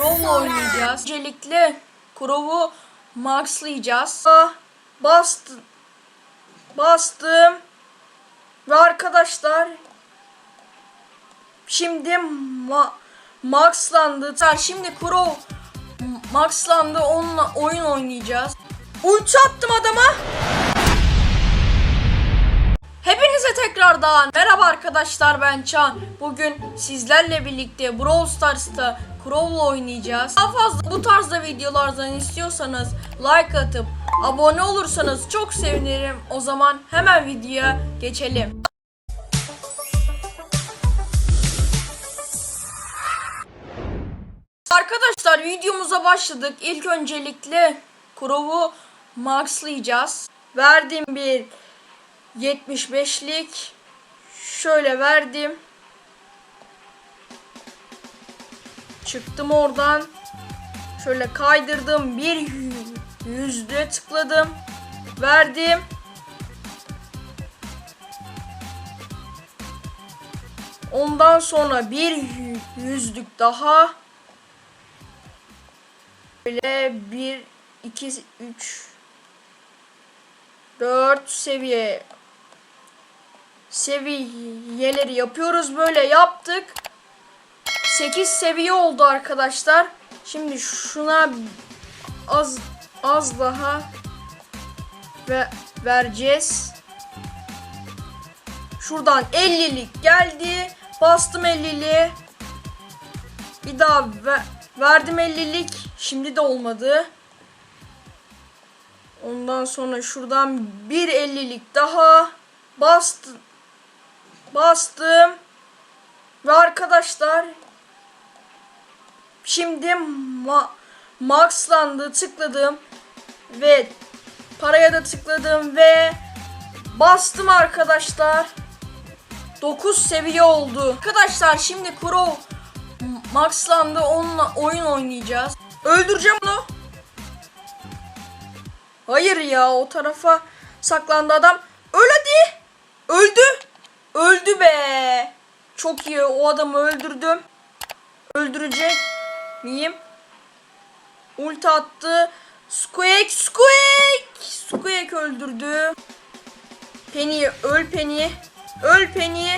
Crow'la oynayacağız. Öncelikle Crow'u maxlayacağız. Bastım. Bastım. Ve arkadaşlar şimdi ma maxlandı. Şimdi Crow maxlandı. Onunla oyun oynayacağız. Ulti attım adama. Hepinize tekrardan merhaba arkadaşlar ben Çan. Bugün sizlerle birlikte Brawl Stars'ta Crow'la oynayacağız. Daha fazla bu tarzda videolardan istiyorsanız like atıp abone olursanız çok sevinirim. O zaman hemen videoya geçelim. Arkadaşlar videomuza başladık. İlk öncelikle Crow'u maxlayacağız. Verdiğim bir 75'lik şöyle verdim. Çıktım oradan. Şöyle kaydırdım. Bir yüzde tıkladım. Verdim. Ondan sonra bir yüzlük daha. Böyle bir, iki, üç, dört seviye seviyeleri yapıyoruz. Böyle yaptık. 8 seviye oldu arkadaşlar. Şimdi şuna az az daha ve vereceğiz. Şuradan 50'lik geldi. Bastım 50'li. Bir daha ve verdim 50'lik. Şimdi de olmadı. Ondan sonra şuradan bir 50'lik daha bastım. Bastım. Ve arkadaşlar şimdi ma maxlandı tıkladım ve paraya da tıkladım ve bastım arkadaşlar. 9 seviye oldu. Arkadaşlar şimdi Crow maxlandı onunla oyun oynayacağız. Öldüreceğim onu. Hayır ya o tarafa saklandı adam. Öl hadi. Öldü. Öldü be. Çok iyi o adamı öldürdüm. Öldürecek miyim? Ulti attı. Squeak Squeak. Squeak öldürdü. Penny öl Penny. Öl Penny.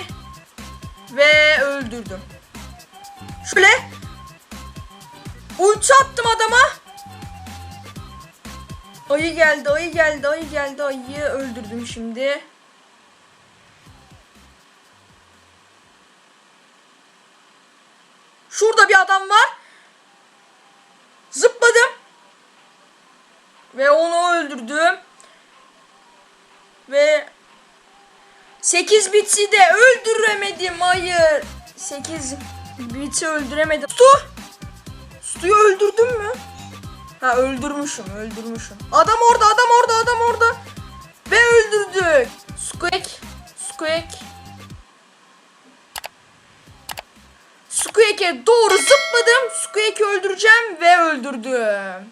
Ve öldürdüm. Şöyle. Ulti attım adama. Ayı geldi, ayı geldi, ayı geldi, ayıyı öldürdüm şimdi. Şurada bir adam var. Zıpladım. Ve onu öldürdüm. Ve 8 biti de öldüremedim. Hayır. 8 biti öldüremedim. Stu. Stu'yu öldürdün mü? Ha öldürmüşüm, öldürmüşüm. Adam orada, adam orada, adam orada. Ve öldürdük. Squeak, Squeak. Squeak'e doğru zıpladım. Squeak'i öldüreceğim ve öldürdüm.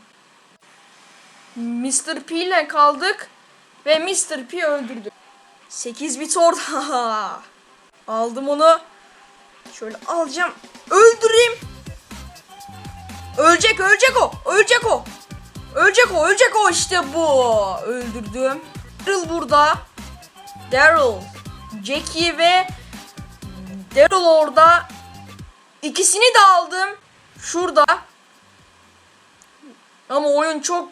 Mr. P ile kaldık ve Mr. P öldürdü. 8 bit orada. Aldım onu. Şöyle alacağım. Öldüreyim. Ölecek, ölecek o. Ölecek o. Ölecek o, ölecek o işte bu. Öldürdüm. Daryl burada. Daryl. Jackie ve Daryl orada. İkisini de aldım. Şurada. Ama oyun çok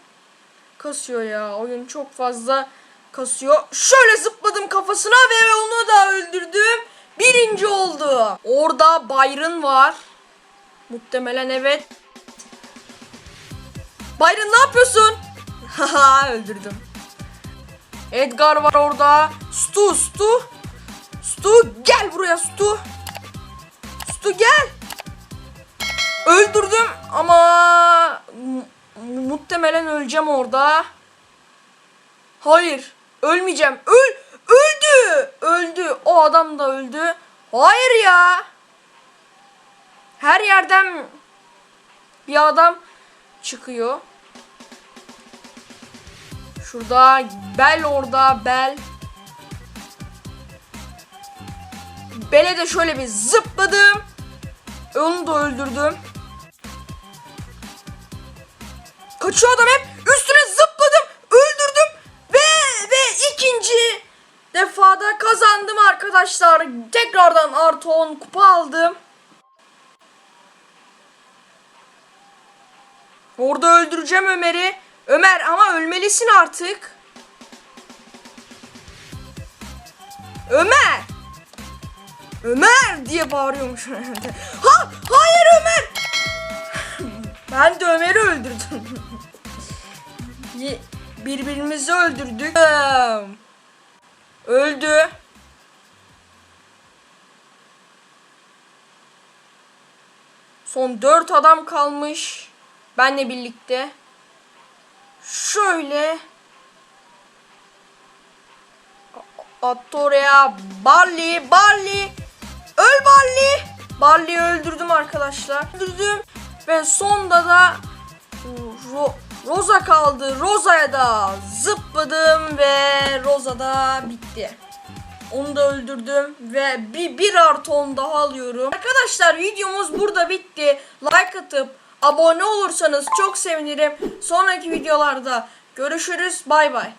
kasıyor ya. Oyun çok fazla kasıyor. Şöyle zıpladım kafasına ve onu da öldürdüm. Birinci oldu. Orada Byron var. Muhtemelen evet. Byron ne yapıyorsun? Haha öldürdüm. Edgar var orada. Stu, Stu. Stu gel buraya Stu. Stu gel. Öldürdüm ama mu- muhtemelen öleceğim orada. Hayır, ölmeyeceğim. Öl öldü. Öldü. O adam da öldü. Hayır ya. Her yerden bir adam çıkıyor. Şurada Bel orada Bel. Bel'e de şöyle bir zıpladım. Onu da öldürdüm. Kaçıyor adam hep. Üstüne zıpladım. Öldürdüm. Ve ve ikinci defada kazandım arkadaşlar. Tekrardan artı 10 kupa aldım. Orada öldüreceğim Ömer'i. Ömer ama ölmelisin artık. Ömer! Ömer diye bağırıyormuş. ha! Hayır Birbirimizi öldürdük. Öldü. Son dört adam kalmış. Benle birlikte. Şöyle. Attı oraya. Barley, Barley. Öl Barley. Barley'i öldürdüm arkadaşlar. Öldürdüm. Ve sonda da Ro- Rosa kaldı. Rosa'ya da zıpladım ve Rosa da bitti. Onu da öldürdüm ve bir, bir artı 10 daha alıyorum. Arkadaşlar videomuz burada bitti. Like atıp abone olursanız çok sevinirim. Sonraki videolarda görüşürüz. Bay bay.